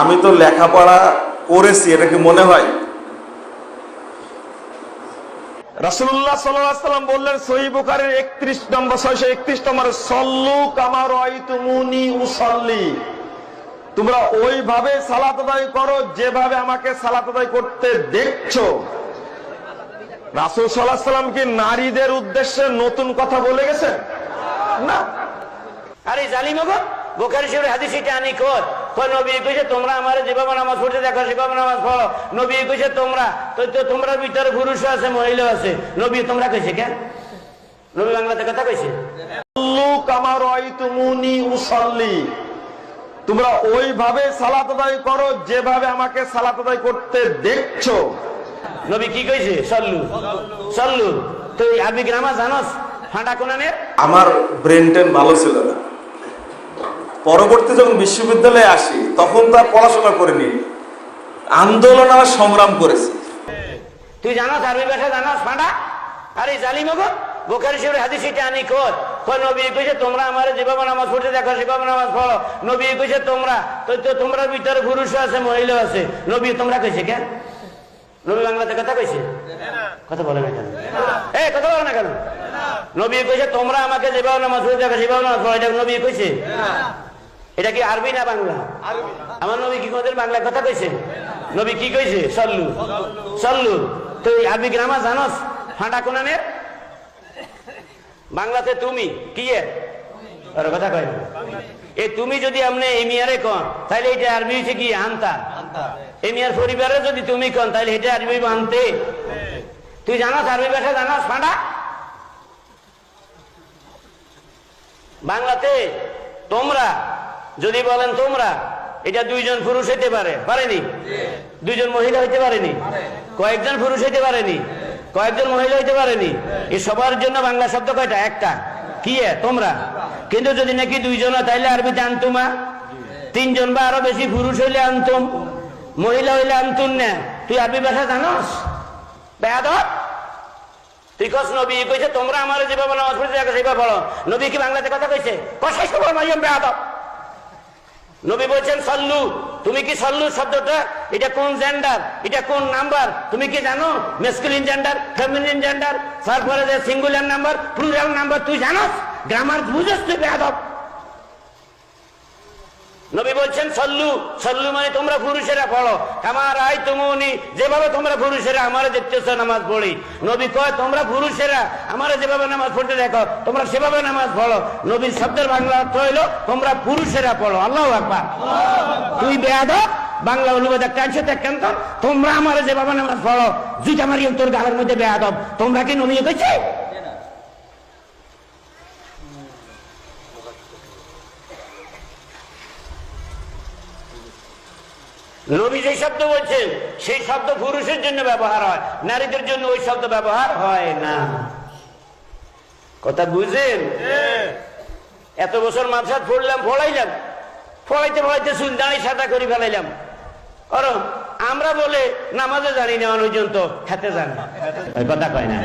আমি তো লেখাপড়া করেছি এটা কি মনে হয়? রাসূলুল্লাহ সাল্লাল্লাহু সাল্লাম বললেন সহিহ বুখারীর 31 নম্বর 631 নম্বর সল্লু কামা রাআইতুমুনি উসাল্লি। তোমরা ওইভাবে সালাত আদায় করো যেভাবে আমাকে সালাত আদায় করতে দেখছ। রাসূল সাল্লাল্লাহু আলাইহি সাল্লাম কি নারীদের উদ্দেশ্যে নতুন কথা বলে গেছেন? না। আরে জালিম গো বোখারি শরীফের হাদিস এটা আনি কর নবী কইছে তোমরা আমার যেভাবে নামাজ পড়তে দেখো সেভাবে নামাজ পড়ো। নবী কইছে তোমরা তো তোমরা ভিতরে পুরুষ আছে মহিলা আছে। নবী তোমরা কইছে কেন নবী বাংলাতে কথা কইছে? সল্লু কামা রাআইতুমুনি উসাল্লি। তোমরা ওইভাবে সালাত আদায় করো যেভাবে আমাকে সালাত আদায় করতে দেখছ। নবী কি কইছে? সল্লু সল্লু। তুই আরবি গ্রামার জানোস? ফাঁটা কোনানের? আমার ব্রেন টেন ভালো ছিল না। পরবর্তী যখন বিশ্ববিদ্যালয়ে আসি, তখন তো আর পড়াশোনা করিনি। আন্দোলন আর সংগ্রাম করেছি। তুই জানোস আরবি ভাষা জানোস ফাঁটা আরে জালিম গো বোখারি শরীফের হাদিস এটা আনি কর। নবী কইছে, তোমরা আমার যেভাবে নামাজ পড়তে দেখো, সেভাবে নামাজ পড়ো। নবী কইছে, তোমরা, তো তো, তোমরা ভিতরে পুরুষ আছে মহিলা আছে। নবী, তোমরা কইছে কেন? নবী বাংলাতে কথা কইছে? কথা বলে না কেন? এই কথা বলে না কেন? নবী কইছে, তোমরা আমাকে যেভাবে নামাজ পড়তে দেখো, সেভাবে নামাজ পড়ো। এটা নবী কইছে? এটা কি আরবি না বাংলা? আমার নবী কি কোনদিন বাংলা কথা কইছে? নবী কি কইছে? সল্লু। সল্লু। তুই আরবি গ্রামার জানোস? ফাঁটা কোনানের? বাংলাতে তুমি কি এর কথা কয় এ তুমি যদি আপনি এমিয়ারে কন তাহলে এটা আরবি হচ্ছে কি? আনতা। এমিয়ার পরিবারে যদি তুমি কন তাহলে এটা আরবি আনতে। তুই জানাস? আরবি ভাষা জানাস? ফাঁটা বাংলাতে তোমরা যদি বলেন তোমরা, এটা দুইজন পুরুষ হইতে পারে, পারেনি? দুইজন মহিলা হইতে পারেনি? কয়েকজন পুরুষ হইতে পারেনি? কয়েকজন মহিলা হইতে পারেনি? এই সবার জন্য বাংলা শব্দ কয়টা? একটা। কি এ? তোমরা। কিন্তু যদি নাকি দুইজন তাইলে আরবিতে আনতুমা তিনজন বা আরও বেশি পুরুষ হইলে আনতুম, মহিলা হইলে আনতুন না। তুই আরবি ভাষা জানোস? তুই কস, নবী কইছে, তোমরা আমার যেভাবে নামাজ পড়তে সেভাবে পড়ো নবী কি বাংলাতে কথা কইছে? কষাই সব মাইম বেয়াদব? নবী বলছেন, সল্লু, তুমি কি সল্লু শব্দটা? এটা কোন জেন্ডার এটা কোন নাম্বার তুমি কি জানো? মেসকুলিন জেন্ডার ফেমিনিন জেন্ডার তারপরে সিঙ্গুলার নাম্বার প্লুরাল নাম্বার তুই জানো গ্রামার বুঝেছ তুই বেয়াদব। নবী বলছেন, সল্লু সল্লু মানে তোমরা পুরুষেরা পড়ো। আমার আই তুমি যেভাবে তোমরা পুরুষেরা, আমার দেখতেছ নামাজ পড়ি। নবী কয়, তোমরা পুরুষেরা, আমার যেভাবে নামাজ পড়তে দেখো, তোমরা সেভাবে নামাজ পড়ো। নবীর শব্দের বাংলা অর্থ হইল, তোমরা পুরুষেরা পড়ো। আল্লাহ আকবার। তুই বেয়াদ বাংলা অনুবাদ একটা আছে দেখেন তো তোমরা আমার যেভাবে নামাজ পড়ো। জুইটা মারিয়ে তোর গালের মধ্যে বেয়াদব, তোমরা কি নমিয়ে গেছে নবী যে শব্দ বলছেন সেই শব্দ পুরুষের জন্য ব্যবহার হয় নারীদের জন্য ওই শব্দ ব্যবহার হয় না। কথা বুঝেন এত বছর মাদ্রাসাত পড়লাম পড়াইলাম। ফলাইতে পড়াইতে শুন দাঁড়িয়ে সাদা করে ফেলাইলাম। কারণ আমরা বলে নামাজে জানি না পর্যন্ত খেতে জানি। কথা কয় না।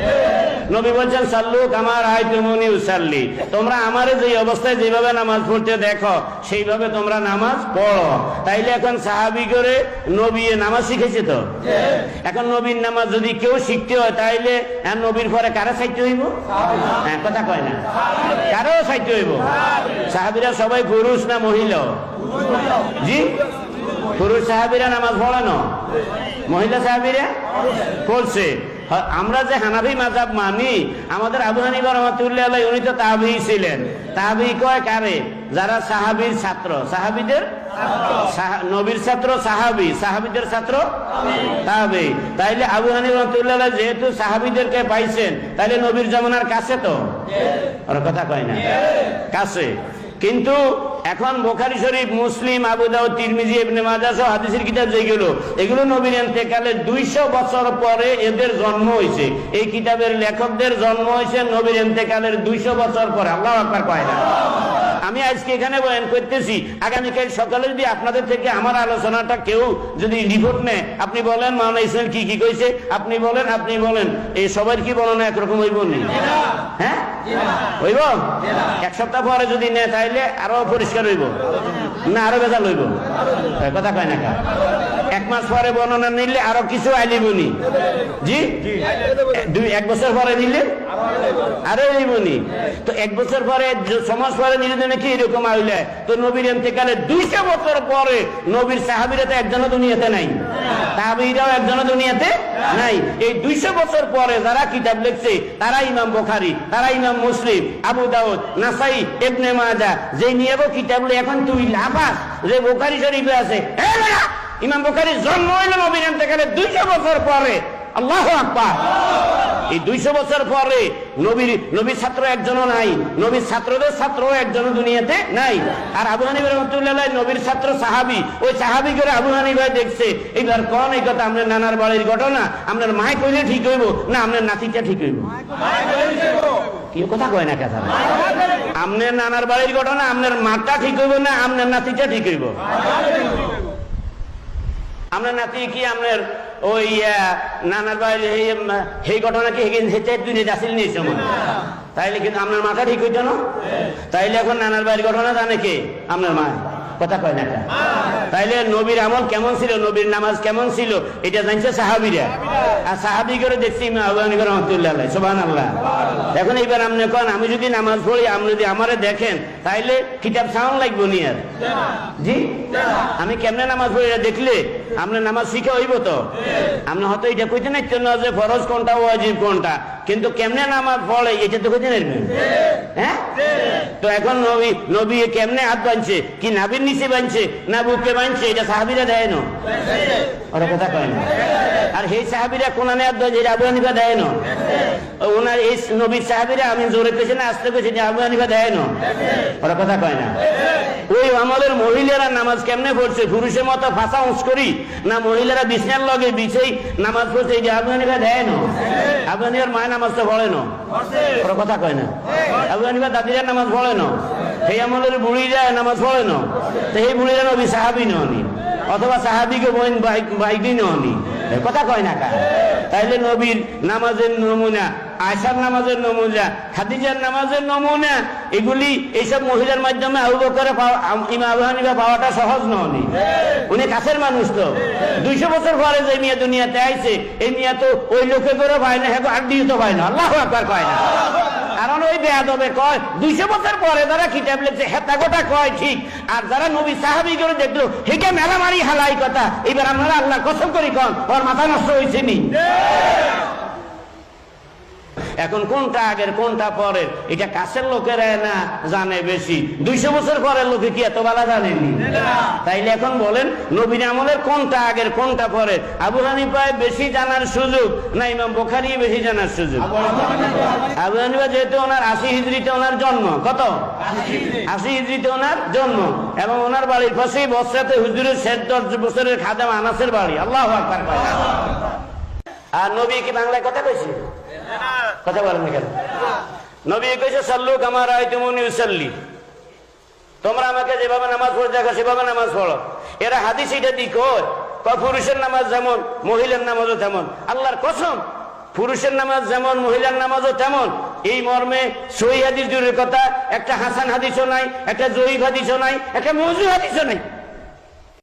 নবী বলছেন সাল্লুক আমার আয় তুমনি উসাল্লি। তোমরা আমারে যে অবস্থায় যেভাবে নামাজ পড়তে দেখো, সেইভাবে তোমরা নামাজ পড়ো। তাইলে এখন সাহাবি করে নবী নামাজ শিখেছে তো? এখন নবীর নামাজ যদি কেউ শিখতে হয়, তাইলে নবীর পরে কারা সাইতে হইব? হ্যাঁ কথা কয় না। কারও সাইতে হইব? সাহাবিরা সবাই পুরুষ না মহিলা? জি? পুরুষ সাহাবিরা নামাজ পড়ানো মহিলা সাহাবিরা? পড়ছে আমরা যে হানাফি মাজাব মানি, আমাদের আবু হানিফা রহমাতুল্লাহ উনি তো তাবি ছিলেন। তাবি কয় কারে? যারা সাহাবির ছাত্র। সাহাবিদের? সাহা- নবীর ছাত্র, সাহাবি। সাহাবিদের ছাত্র? তাবি। তাইলে আবু হানিফা রহমাতুল্লাহ যেহেতু সাহাবিদেরকে পাইছেন, তাইলে নবীর জমানার কাছে তো? ওর কথা কয় না? কাছে। কিন্তু এখন বোখারি শরীফ, মুসলিম আবুদাউ তিরমিজি এমনি মাজাস হাদিসের কিতাব যেগুলো এগুলো নবীর এতেকালে দুইশো বছর পরে এদের জন্ম হয়েছে। এই কিতাবের লেখকদের জন্ম হয়েছে নবীর এতেকালের দুইশো বছর পরে। আল্লাহ আপনার পায় না। আমি আজকে এখানে বয়ান করতেছি। আগামীকাল সকালে যদি আপনাদের থেকে আমার আলোচনাটা কেউ যদি রিপোর্ট নেয়, আপনি বলেন, মাওলানা ইসলাম কি কি কইছে? আপনি বলেন আপনি বলেন। এই সবার কি বলেন একরকম হইব নি? হ্যাঁ? হইব? এক সপ্তাহ পরে যদি নেয়, তাইলে আরও পরিষ্কার হইব। না, আরও বেজাল হইব। কথা কয় না এক মাস পরে বর্ণনা নিলে আরও কিছু আইলিবনি জি? দুই এক বছর পরে নিলে আরও আইলিবনি তো এক বছর পরে সমাজ পরে নিলে তো নাকি এরকম আইলে। তো নবীর এতেকালে দুইশো বছর পরে নবীর সাহাবিরা তো একজনও দুনিয়াতে নাই। সাহাবিরাও একজনও দুনিয়াতে নাই। এই দুইশো বছর পরে যারা কিতাব লিখছে তারা ইমাম বোখারি তারা ইমাম মুসলিম আবু দাউদ নাসাই ইবনে মাজা যে নিয়ে কিতাব এখন তুই লাফাস যে বোখারি শরীফে আছে বেটা, ইমাম বোখারি জন্ম হইল নবীর এতেকালে দুইশো বছর পরে। আল্লাহ আকবার। এই দুইশো বছর পরে নবীর নবীর ছাত্র একজনও নাই, নবীর ছাত্রদের ছাত্র একজনও দুনিয়াতে নাই। আর আবু হানিফা রহমতুল্লাহ নবীর ছাত্র সাহাবি, ওই সাহাবি করে আবু হানিফা দেখছে, এইবার কোন এই কথা আপনার নানার বাড়ির ঘটনা আপনার মায় কইলে ঠিক হইব, না আপনার নাতিটা ঠিক হইব? কি কথা কয় না কথা আপনার নানার বাড়ির ঘটনা আপনার মাটা ঠিক হইব না আপনার নাতিটা ঠিক হইব? আপনার নাতি কি আপনার ওই নানার বাড়ি সেই ঘটনা কি দুনিয়া আসিল নিয়ে সময়? তাইলে কিন্তু আপনার মাথা ঠিক হইতো না? তাইলে এখন নানার বাড়ির ঘটনা জানে কে? আপনার মা। কথা কয় না তাইলে নবীর আমল কেমন ছিল? নবীর নামাজ কেমন ছিল? এটা জানছে সাহাবিরা। আর সাহাবি করে দেখছি রহমতুল্লাহ সোবান আল্লাহ এখন এইবার আপনি কন আমি যদি নামাজ পড়ি আপনি যদি আমারে দেখেন তাইলে কিতাব সাউন্ড লাগবো নি আর? জি? আমি কেমনে নামাজ পড়ি এটা দেখলে? আপনার নামাজ শিখে হইব তো? আপনি হয়তো এটা কইতে না না যে ফরজ কোনটা, ওয়াজিব কোনটা। কিন্তু কেমনে নামাজ পড়ে, এটা তো কইতে নারবেন হ্যাঁ? তো এখন নবী নবী কেমনে হাত বানছে কি নাবির নিচে বানছে না বুকে বানছে এটা সাহাবিরা দেয় না। কথা কয় না। আর সেই সাহাবিরা এটা আবু হানিফা দেয় না। ওনার এই নবীর সাহাবিরা আমি জোরে পেয়েছি না, আসতে আবু হানিফা দেয় না। ওরা কথা কয় না। ওই আমলের মহিলারা নামাজ কেমনে পড়ছে? পুরুষের মতো ফাঁসা উঁচ করি না মহিলারা বিছনার লগে বিছেই নামাজ পড়ছে এই যে হানিফা দেয় না? আবু হানিফার মায়ের নামাজ তো পড়ে না। ওরা কথা কয় না। আবু হানিফা দাদিরা নামাজ পড়ে না। সেই আমলের বুড়িরা নামাজ পড়ে না। তো এই বুড়িরা নবী সাহাবি ননি। অথবা সাহাবিকে বাইকই ননি। এ কথা কয় না কা তাইলে নবীর নামাজের নমুনা আয়সার নামাজের নমুনা খাদিজার নামাজের নমুনা এগুলি এইসব মহিলার মাধ্যমে আবু বকরে হানিফা পাওয়াটা সহজ নয় উনি কাছের মানুষ তো। দুইশো বছর পরে যে মিয়া দুনিয়াতে আইছে, এই মিয়া তো ওই লোকে করে পায় না হ্যাঁ আড্ডিও তো পায় না, আল্লাহ একবার পায় না। কারণ ওই বেয়াদবে কয়, দুইশো বছর পরে যারা কিতাব লিখছে হেতা গোটা কয় ঠিক। আর যারা নবী সাহাবি করে দেখল হেকে মেলা মারি হালাই কথা এবার আপনারা আল্লাহ কসম করি কন, ওর মাথা নষ্ট হয়েছে নি। এখন কোনটা আগের, কোনটা পরের? এটা কাছের লোকেরা না জানে বেশি? দুইশো বছর পরের লোকে কি এত বেলা জানেনি? তাইলে এখন বলেন নবীন আমলের কোনটা আগের, কোনটা পরের? আবু হানিফায় বেশি জানার সুযোগ না ইমাম বোখারি বেশি জানার সুযোগ? আবু হানিফা যেহেতু ওনার আশি হিজড়িতে ওনার জন্ম, কত? আশি হিজড়িতে ওনার জন্ম, এবং ওনার বাড়ির পাশেই বছরাতে হুজুরের শেষ দশ বছরের খাদাম আনাসের বাড়ি। আল্লাহ আর নবী কি বাংলায় কথা কইছে? কথা বলেন না কেন? নবী কইছে, সাল্লু কামার আয়তুমুনি উসাল্লি। তোমরা আমাকে যেভাবে নামাজ পড়ে দেখো, সেভাবে নামাজ পড়ো। এরা হাদিস এটা দিক পুরুষের নামাজ যেমন, মহিলার নামাজও তেমন। আল্লাহর কসম, পুরুষের নামাজ যেমন, মহিলার নামাজও তেমন। এই মর্মে সহি হাদিস জুরের কথা, একটা হাসান হাদিসও নাই, একটা জয়ীফ হাদিসও নাই, একটা মজু হাদিসও নাই।